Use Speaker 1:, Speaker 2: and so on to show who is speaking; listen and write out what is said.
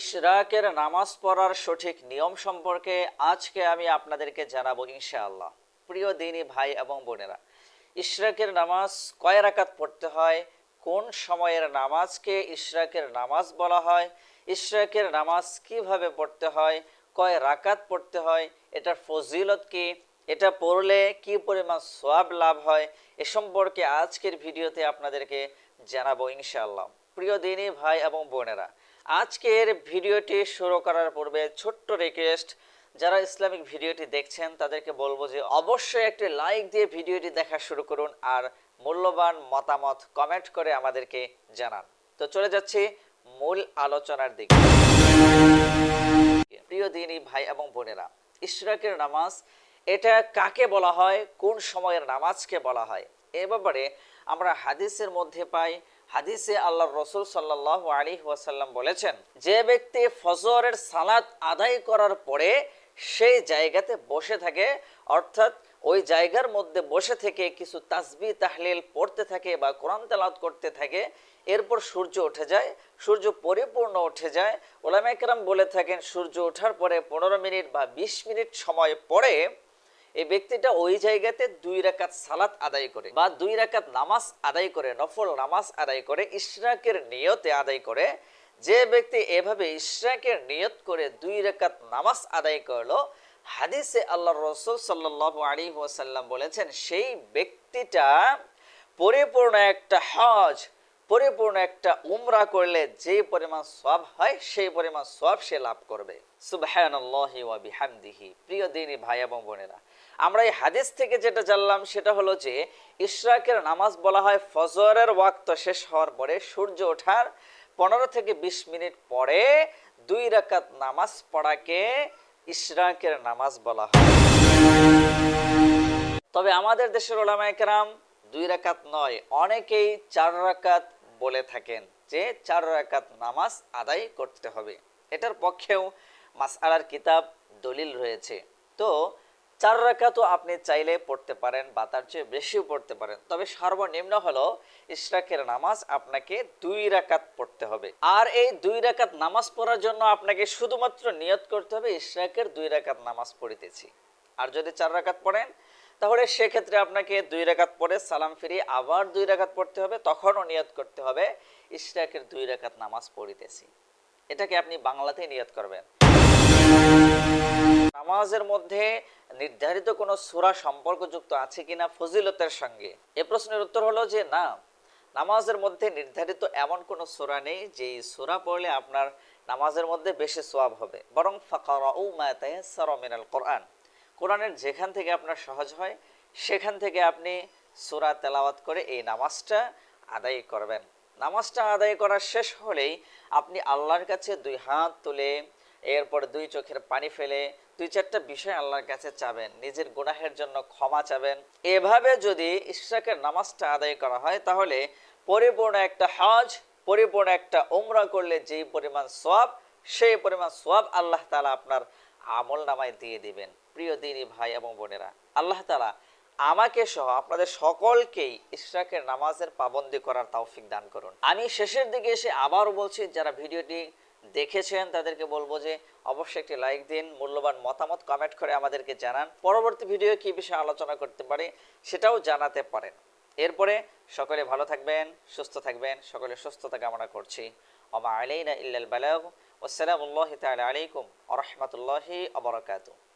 Speaker 1: ইশরাকের নামাজ পড়ার সঠিক নিয়ম সম্পর্কে আজকে আমি আপনাদেরকে জানাব ইনশাআল্লাহ। প্রিয় দিনী ভাই এবং বোনেরা, ইশরাকের নামাজ কয় রাকাত পড়তে হয়? কোন সময়ের নামাজকে ইশরাকের নামাজ বলা হয়? ইশরাকের নামাজ কীভাবে পড়তে হয়? কয় রাকাত পড়তে হয়? এটার ফজিলত কি? এটা পড়লে কি পরিমাণ সোয়াব লাভ হয়? এ সম্পর্কে আজকের ভিডিওতে আপনাদেরকে জানাব ইনশাআল্লাহ। প্রিয় দিনী ভাই এবং বোনেরা আজকের ভিডিওটি শুরু করার পূর্বে ছোট্ট রিকোয়েস্ট যারা ইসলামিক ভিডিওটি দেখছেন, তাদেরকে বলব যে অবশ্যই একটি লাইক দিয়ে ভিডিওটি দেখা শুরু করুন আর মূল্যবান মতামত কমেন্ট করে আমাদেরকে জানান। তো চলে যাচ্ছি মূল আলোচনার দিকে। প্রিয় দিনী ভাই এবং বোনেরা, ইশরাকের নামাজ, এটা কাকে বলা হয়? কোন সময়ের নামাজকে বলা হয়? এ ব্যাপারে আমরা হাদিসের মধ্যে পাই হাদিসে আল্লাহ রসুল সাল্লাহ আলী ওয়াসাল্লাম বলেছেন, যে ব্যক্তি ফজরের সালাত আদায় করার পরে সেই জায়গাতে বসে থাকে, অর্থাৎ ওই জায়গার মধ্যে বসে থেকে কিছু তাসবি, তাহলিল পড়তে থাকে বা কোরআন তেলাওয়াত করতে থাকে, এরপর সূর্য উঠে যায়, সূর্য পরিপূর্ণ উঠে যায়। ওলামাইকরাম বলে থাকেন, সূর্য ওঠার পরে পনেরো মিনিট বা বিশ মিনিট সময় পরে এই ব্যক্তিটা ওই জায়গাতে দুই রাকাত সালাত আদায় করে বা দুই রাকাত নামাজ আদায় করে, নফল নামাজ আদায় করে, ইশরাকের নিয়তে আদায় করে। যে ব্যক্তি এভাবে ইশরাকের নিয়ত করে দুই রাকাত নামাজ আদায় করল, হাদিসে আল্লাহ রসুল সাল্লাহ আলী ওয়াসাল্লাম বলেছেন, সেই ব্যক্তিটা পরিপূর্ণ একটা হজ, পরিপূর্ণ একটা উমরা করলে যে পরিমাণ সব হয়, সেই পরিমাণ সব সে লাভ করবে। বিহামদিহি। প্রিয় দিনী ভাই এবং বোনেরা আমরা এই হাদিস থেকে যেটা জানলাম, সেটা হলো যে ইশরাকের নামাজ বলা হয় ফজরের ওয়াক্ত শেষ হওয়ার পরে সূর্য ওঠার পনেরো থেকে বিশ মিনিট পরে দুই রাকাত নামাজ পড়াকে ইশরাকের নামাজ বলা হয়। তবে আমাদের দেশের ওলামায়ে কেরাম দুই রাকাত নয়, অনেকেই চার রাকাত বলে থাকেন যে চার রাকাত নামাজ আদায় করতে হবে। এটার পক্ষেও মাস মাসআলার কিতাব দলিল রয়েছে। তো চার রাকাতও আপনি চাইলে পড়তে পারেন বা তার চেয়ে বেশিও পড়তে পারেন। তবে সর্বনিম্ন হলো ইশরাকের নামাজ আপনাকে দুই রাকাত পড়তে হবে। আর এই দুই রাকাত নামাজ পড়ার জন্য আপনাকে শুধুমাত্র নিয়ত করতে হবে ইশরাকের দুই রাকাত নামাজ পড়িতেছি। আর যদি চার রাকাত পড়েন, তাহলে সেক্ষেত্রে আপনাকে দুই রাকাত পড়ে সালাম ফিরিয়ে আবার দুই রাকাত পড়তে হবে, তখনও নিয়ত করতে হবে ইশরাকের দুই রাকাত নামাজ পড়িতেছি। এটাকে আপনি বাংলাতেই নিয়ত করবেন। নামাজের মধ্যে নির্ধারিত কোনো সূরা সম্পর্কযুক্ত আছে কিনা ফজিলতের সঙ্গে? এ প্রশ্নের উত্তর হলো যে না। নামাজের মধ্যে নির্ধারিত এমন কোনো সূরা নেই যে সূরা পড়লে আপনার নামাজের মধ্যে বেশি সোয়াব হবে। বরং ফাকারাউ মিনাল কোরআন। কোরআনের যেখান থেকে আপনার সহজ হয়, সেখান থেকে আপনি সূরা তেলাওয়াত করে এই নামাজটা আদায় করবেন। নামাজটা আদায় করা শেষ হলেই আপনি আল্লাহর কাছে দুই হাত তুলে এরপর দুই চোখের পানি ফেলে দুই চারটা বিষয় আল্লাহর কাছে চাবেন, নিজের গুনাহের জন্য ক্ষমা চাবেন। এভাবে যদি ইশরাকের নামাজটা আদায় করা হয়, তাহলে পরিপূর্ণ একটা হজ, পরিপূর্ণ একটা উমরা করলে যেই পরিমাণ সওয়াব, সেই পরিমাণ সওয়াব আল্লাহ তাআলা আপনার আমল নামায় দিয়ে দিবেন। প্রিয় দিনী ভাই এবং বোনেরা, আল্লাহ তালা আমাকে সহ আপনাদের সকলকেই ইশরাকের নামাজের পাবন্দি করার তৌফিক দান করুন। আমি শেষের দিকে এসে আবারও বলছি, যারা ভিডিওটি দেখেছেন, তাদেরকে বলব যে অবশ্যই একটি লাইক দিন, মূল্যবান মতামত কমেন্ট করে আমাদেরকে জানান। পরবর্তী ভিডিও কি বিষয়ে আলোচনা করতে পারে সেটাও জানাতে পারেন। এরপরে সকলে ভালো থাকবেন, সুস্থ থাকবেন, সকলে সুস্থতা কামনা করছি। আমা আলাইনা ইল্লাল বালাগ আসসালামু আলাইকুম ওয়া রাহমাতুল্লাহি ওয়া বারাকাতুহু।